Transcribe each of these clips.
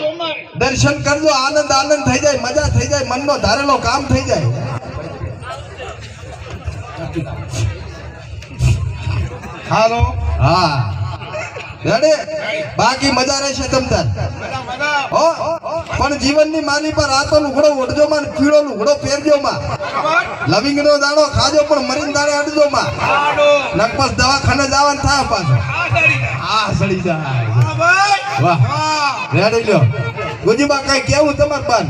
દર્શન કરજો આનંદ આનંદ થઈ જાય મજા થઈ જાય મનનો ધારેલો કામ થઈ જાય. હાલો? હા. રેડી? બાકી મજા રહેશે તમ તાર. બધા બધા હો? પણ જીવનની માની પર રાતો લુગડો ઓઢજો માં કીડો લુગડો પહેરજો માં લવિંગ નો દાણો ખાજો પણ મરીન દાણે અડજો માં નકપસ દવાખાને જવાનું થાય પાછો. આ સડી જાય. વાહ. રેડી લ્યો ગુજીબા કઈ કેવું તમાર બાન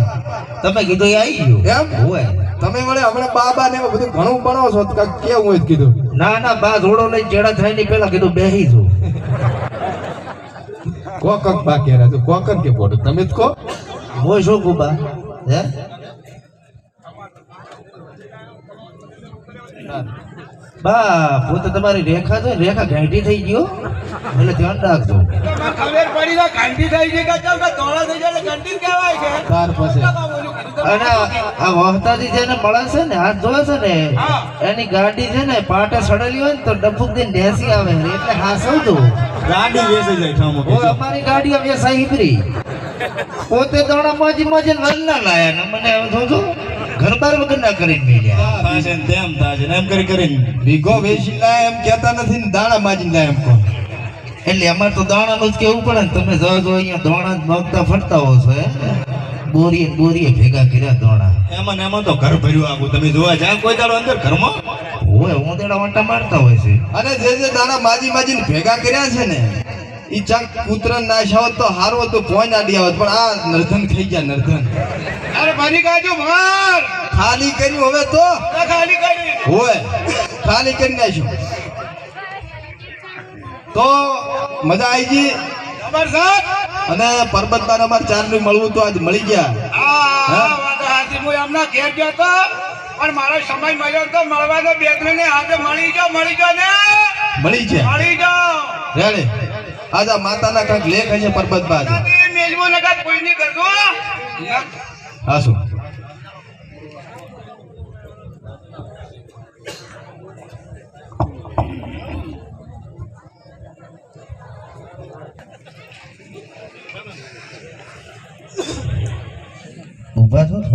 તમે કીધું એ આવી ગયું. એમ? હોય. તમે વળે હમણાં બાબા ને બધું ઘણું ભણો છો તો કેવું હોય કીધું. ના ના બા ધોડો લઈને ચેડા થાયની પેલા કીધું બેહી છું કોકક બા બાકી રહ્યા કોકક કે પોડો તમે જ કહો. હું શું કુબા? હે? બા પોતે તમારી રેખા છે રેખા ગાંઠી થઈ ગયો. એટલે ધ્યાન રાખજો. ખબર પડી કે ઘંટી થઈ છે કે ચાલ ધોળા થઈ જાય એટલે કહેવાય છે. ત્યાર પછી. કાકા બોલ્યું કીધું તમે. અને આ વહતાજી જેને મળે છે ને હાથ જોવે છે ને એની ગાડી છે ને પાટે સડેલી હોય ને તો ડફુક દઈને બેસી આવે. એટલે હાસવજો ગાડી વેચાઈ જાય ઠામો અમારી ગાડી અમે સાહીબરી પોતે દોડા મોજી મોજી ના લાયા ને મને જોજો. ઘર બાર વગર ના કરીને મેલ્યા થાશે ને તેમ થાશે ને એમ કરી કરીને. ભીગો વેચી લાય એમ કહેતા નથી ને દાણા માજી લાય એમ કહો. એટલે અમારે તો દાણાનું જ કેવું પડે ને તમે જો જો અહીંયા દોણા જ મગતા ફરતા હો છો બોરીએ બોરીએ ભેગા કર્યા દોણા. એમાં ને એમાં તો ઘર ભર્યું આખું. તમે જોવા જાય કોઈ દાડો અંદર ઘરમાં? હોય હું તેડા વાંટા મારતા હોય છે. અને જે જે દાણા માજી માજીને ભેગા કર્યા છે ને ઈ ચાક કૂતરા નાશ હોત તો હારો તો પોઈન્ટ આડી આવત પણ આ નર્ધન થઈ ગયા નર્ધન. અરે ભરી કાજો ભાર. ખાલી કર્યું હવે તો? ખાલી કરી. હોય. ખાલી કરી નાખ્યું. તો મજા આવી ગઈ? જબરજસ્ત અને પરબતબાન અમારે ચાર ને મળવું તો આજ મળી ગયા. હું એમના ઘેર ગયો તો પણ મારો સમય મળ્યો તો મળવા તો બે ત્રણ ને હાથે મળી જાઓ મળી જાઓ ને. મળી છે મળી જાઓ. રેડે. આજા માતાના કાંઈક લેખ હશે પરબતબા મેલવું નકા કોઈ નહીં હાસુ